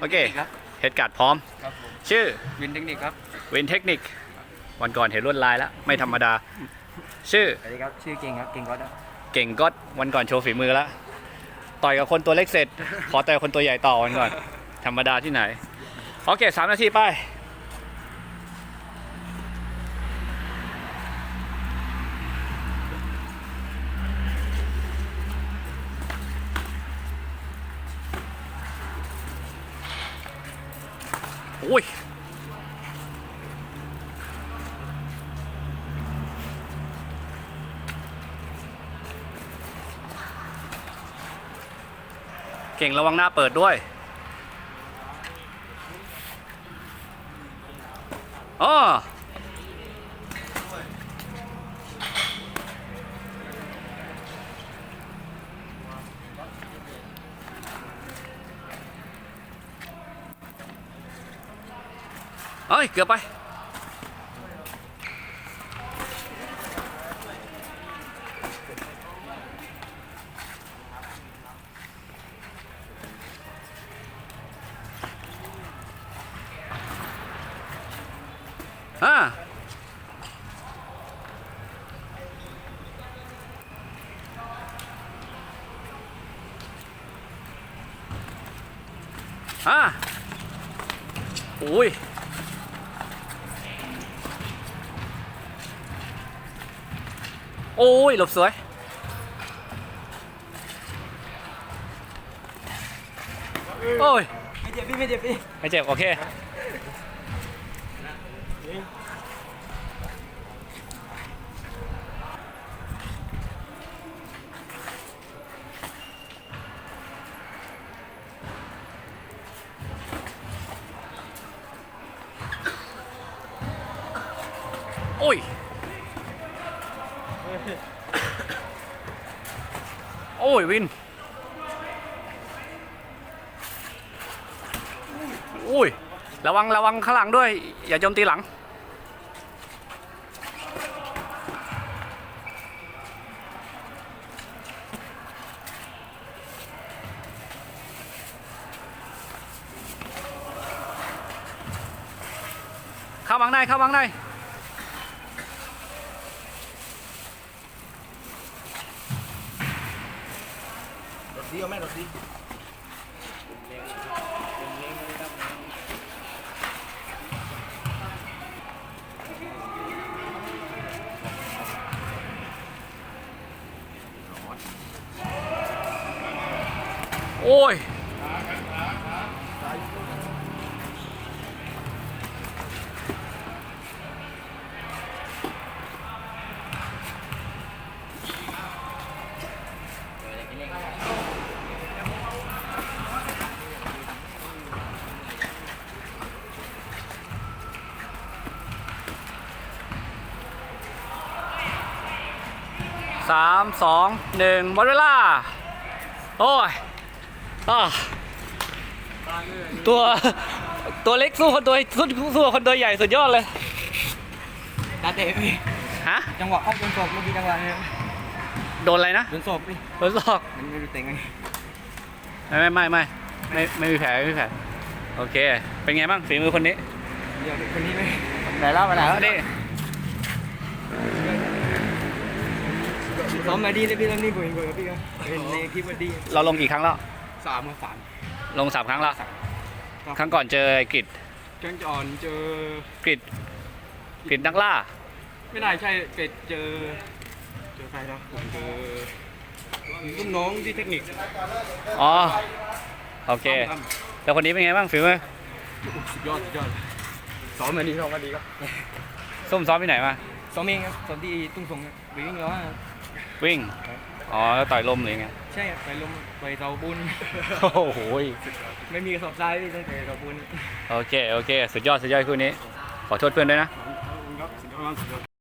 โอเคครับเฮดการ์ดพร้อม ครับผมชื่อวินเทคนิคครับวินเทคนิค วันก่อนเห็นลวดลายแล้ว ไม่ธรรมดา ชื่อสวัสดีครับชื่อเก่งครับเก่งก็ได้เก่งก็วันก่อนโชว์ฝีมือแล้ว ต่อยกับคนตัวเล็กเสร็จ ขอต่อยกับคนตัวใหญ่ต่อวันก่อน ธรรมดาที่ไหน โอเคสามนาทีไป อ้ยเก่งระวังหน้าเปิดด้วยอ๋อ เอ้ย เกือบไปอ่าอ่าโอ้ย โอ้ยหลบสวย โอ้ย ไม่เจ็บพี่ไม่เจ็บพี่ไม่เจ็บ โอเค โอ้ย โอ้ยวินอุ้ย ระวังระวังข้างหลังด้วย อย่าโจมตีหลัง เข้าวังในเข้าวังใน รถดีเอาไหมรถดีโอ้ย สามสองหนึ่งหมดเวลา โอ้ยอ่าตัวตัวเล็กสู้คนตัวสู้สู้คนตัวใหญ่สุดยอดเลยตาเตะพี่ฮะจังหวะเข้าโดนศพเมื่อกี้จังหวะนี้โดนอะไรนะโดนศพพี่โดนศอกมันไม่รู้เต็งไงไม่ไม่ไม่ไม่ไม่ไม่มีแผลไม่มีแผลโอเค เป็นไงบ้างฝีมือคนนี้เดี๋ยวคนนี้ไหมไหนเล่าไปไหนแล้วนี่ ซ้อมมาดีเลยพี่แล้วนี่ผมเห็นกับพี่ครับเห็นในคลิปว่าดีเราลงกี่ครั้งแล้ว สามกับสามลงสามครั้งแล้ว ครั้งก่อนเจอไอ้กริดเจอจอนเจอกริดกริดนักล่า ไม่ได้ใช่เกดเจอ เจอใครนะผมเจอรุ่นน้องที่เทคนิคอ๋อ โอเค ครับแล้วคนนี้เป็นไงบ้างฝีมือสุดยอดสุดยอดซ้อมมาดีซ้อมมาดีครับซุ่มซ้อมที่ไหนมา ซ้อมเองครับซ้อมที่ตุ้งสงครับไปวิ่งแล้วอะ วิ่ง อ๋อแล้วต่อยลมหรือไง ใช่ครับไปลงไปเตาบุญ โอ้โหยไม่มีกระสอบทรายพี่ตั้งแต่เตาบุญ โอเค โอเค สุดยอด สุดยอดคู่นี้ ขอโทษเพื่อนด้วยนะ ครับสุดยอดสุดยอด